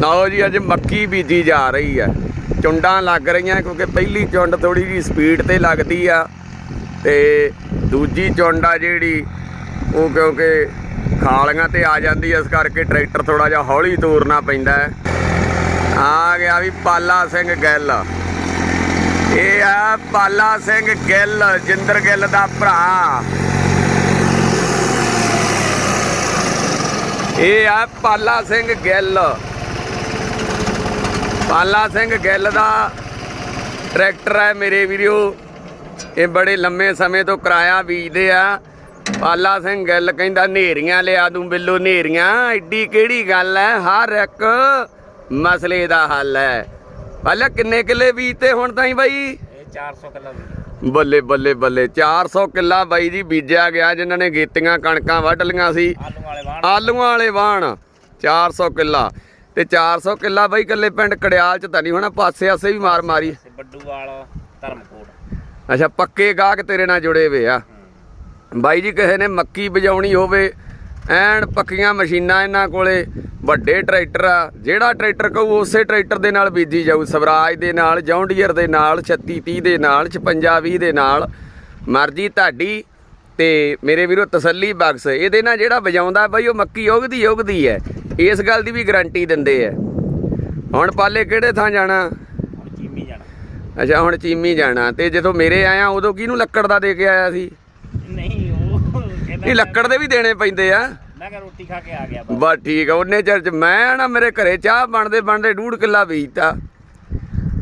ਲਓ ਜੀ, ਅੱਜ ਮੱਕੀ ਬੀਜੀ ਜਾ ਰਹੀ ਹੈ ਚੁੰਡਾਂ ਲੱਗ ਰਹੀਆਂ ਕਿਉਂਕਿ ਪਹਿਲੀ ਚੁੰਡ ਥੋੜੀ ਜੀ ਸਪੀਡ ਤੇ ਲੱਗਦੀ ਆ ਤੇ ਦੂਜੀ ਚੁੰਡ ਆ ਜਿਹੜੀ, ਉਹ ਕਿਉਂਕਿ ਖਾਲੀਆਂ ਤੇ ਆ ਜਾਂਦੀ ਇਸ ਕਰਕੇ ਟਰੈਕਟਰ ਥੋੜਾ ਜਿਹਾ ਹੌਲੀ ਤੋਰਨਾ ਪੈਂਦਾ ਆ ਗਿਆ ਵੀ ਪਾਲਾ ਸਿੰਘ ਗਿੱਲ। ਇਹ ਆ ਪਾਲਾ ਸਿੰਘ ਗਿੱਲ, ਜਿੰਦਰ ਗਿੱਲ ਦਾ ਭਰਾ। ਇਹ ਆ ਪਾਲਾ ਸਿੰਘ ਗਿੱਲ। ਪਾਲਾ ਸਿੰਘ ਗਿੱਲ ਦਾ ਟਰੈਕਟਰ ਹੈ ਮੇਰੇ ਵੀਡੀਓ ਇਹ ਬੜੇ ਲੰਮੇ ਸਮੇਂ ਤੋਂ ਕਿਰਾਇਆ ਬੀਜਦੇ ਆ। ਪਾਲਾ ਸਿੰਘ ਗਿੱਲ ਕਹਿੰਦਾ ਨੇਰੀਆਂ ਲਿਆ ਦੂੰ ਬਿੱਲੋ ਨੇਰੀਆਂ। ਐਡੀ ਕਿਹੜੀ ਗੱਲ ਹੈ? ਹਰ ਇੱਕ ਮਸਲੇ ਦਾ ਹੱਲ ਹੈ। ਪਾਲਾ ਕਿੰਨੇ ਕਿੱਲੇ ਬੀਜਤੇ ਹੁਣ ਤਾਈਂ ਬਾਈ? ਇਹ 400 ਕਿਲੋ ਬੱਲੇ ਬੱਲੇ ਬੱਲੇ। 400 ਕਿੱਲਾ ਬਾਈ ਜੀ ਬੀਜਿਆ ਗਿਆ ਜਿਨ੍ਹਾਂ ਨੇ ਗੇਤੀਆਂ ਕਣਕਾਂ ਵੱਢ ਲੀਆਂ ਸੀ। ਆਲੂ ਵਾਲੇ ਵਾਣ ਆਲੂਆਂ ਵਾਲੇ ਵਾਣ 400 ਕਿੱਲਾ। ਤੇ 400 ਕਿੱਲਾ ਬਾਈ ਕੱਲੇ ਪਿੰਡ ਕੜਿਆਲ ਚ ਤਾਂ ਨਹੀਂ ਹੋਣਾ ਪਾਸੇ ਆਸੇ ਵੀ ਮਾਰ ਮਾਰੀ। ਤੇ ਬੱਡੂ ਵਾਲ ਧਰਮਕੋਟ। ਅੱਛਾ ਪੱਕੇ ਗਾਹਕ ਤੇਰੇ ਨਾਲ ਜੁੜੇ ਹੋਏ ਆ। ਬਾਈ ਜੀ ਕਿਸੇ ਨੇ ਮੱਕੀ ਬਜਾਉਣੀ ਹੋਵੇ ਐਨ ਪੱਕੀਆਂ ਮਸ਼ੀਨਾਂ ਇਹਨਾਂ ਕੋਲੇ ਵੱਡੇ ਟਰੈਕਟਰ ਆ ਜਿਹੜਾ ਟਰੈਕਟਰ ਕਹੂ ਉਸੇ ਟਰੈਕਟਰ ਦੇ ਨਾਲ ਬੀਜੀ ਜਾਊ ਸਵਰਾਜ ਦੇ ਨਾਲ ਜੌਂਡੀਅਰ ਦੇ ਨਾਲ 3630 ਦੇ ਨਾਲ 5620 ਦੇ ਨਾਲ। ਮਰਜ਼ੀ ਤੁਹਾਡੀ ਤੇ ਮੇਰੇ ਵੀਰੋ ਤਸੱਲੀ ਬਖਸ਼ ਇਹਦੇ ਨਾਲ ਜਿਹੜਾ ਵਜਾਉਂਦਾ ਬਈ ਉਹ ਮੱਕੀ ਉਗਦੀ ਉਗਦੀ ਹੈ। ਇਸ ਗੱਲ ਦੀ ਵੀ ਗਾਰੰਟੀ ਦਿੰਦੇ ਆ। ਹੁਣ ਪਾਲੇ ਕਿਹੜੇ ਥਾਂ ਜਾਣਾ? ਹੁਣ ਚੀਮੀ ਜਾਣਾ। ਅੱਛਾ ਹੁਣ ਚੀਮੀ ਜਾਣਾ ਤੇ ਜਦੋਂ ਮੇਰੇ ਆਇਆ ਉਦੋਂ ਕਿਹਨੂੰ ਲੱਕੜ ਦਾ ਦੇ ਕੇ ਆਇਆ ਸੀ? ਨਹੀਂ ਉਹ ਕਹਿੰਦਾ ਇਹ ਲੱਕੜ ਦੇ ਵੀ ਦੇਣੇ ਪੈਂਦੇ ਆ। ਮੈਂ ਕਿਹਾ ਰੋਟੀ ਖਾ ਕੇ ਆ ਗਿਆ ਬਸ। ਠੀਕ ਆ ਉਹਨੇ ਚਿਰ ਚ ਮੈਂ ਨਾ ਮੇਰੇ ਘਰੇ ਚਾਹ ਬਣਦੇ ਬਣਦੇ ਡੂੜ ਕਿੱਲਾ ਬੀਜਤਾ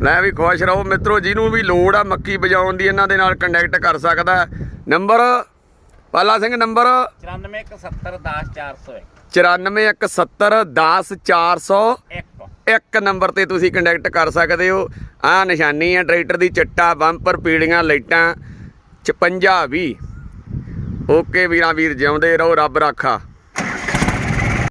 ਮੈਂ ਵੀ ਖੁਸ਼ ਰਹੋ ਮਿੱਤਰੋ ਜਿਹਨੂੰ ਵੀ ਲੋੜ ਆ ਮੱਕੀ ਬਜਾਉਣ ਦੀ ਇਹਨਾਂ ਦੇ ਨਾਲ ਕੰਟੈਕਟ ਕਰ ਸਕਦਾ। ਨੰਬਰ ਪਾਲਾ ਸਿੰਘ ਨੰਬਰ? 9417010401 9417010401 ਇੱਕ ਨੰਬਰ ਤੇ ਤੁਸੀਂ ਕੰਟੈਕਟ ਕਰ ਸਕਦੇ ਹੋ। ਆ ਨਿਸ਼ਾਨੀ ਆ ਟਰੈਕਟਰ ਦੀ ਚੱਟਾ ਬੰਪਰ ਪੀੜੀਆਂ ਲਾਈਟਾਂ 56 20 ਓਕੇ ਵੀਰਾਂ ਵੀਰ ਜਿਉਂਦੇ ਰਹੋ ਰੱਬ ਰਾਖਾ।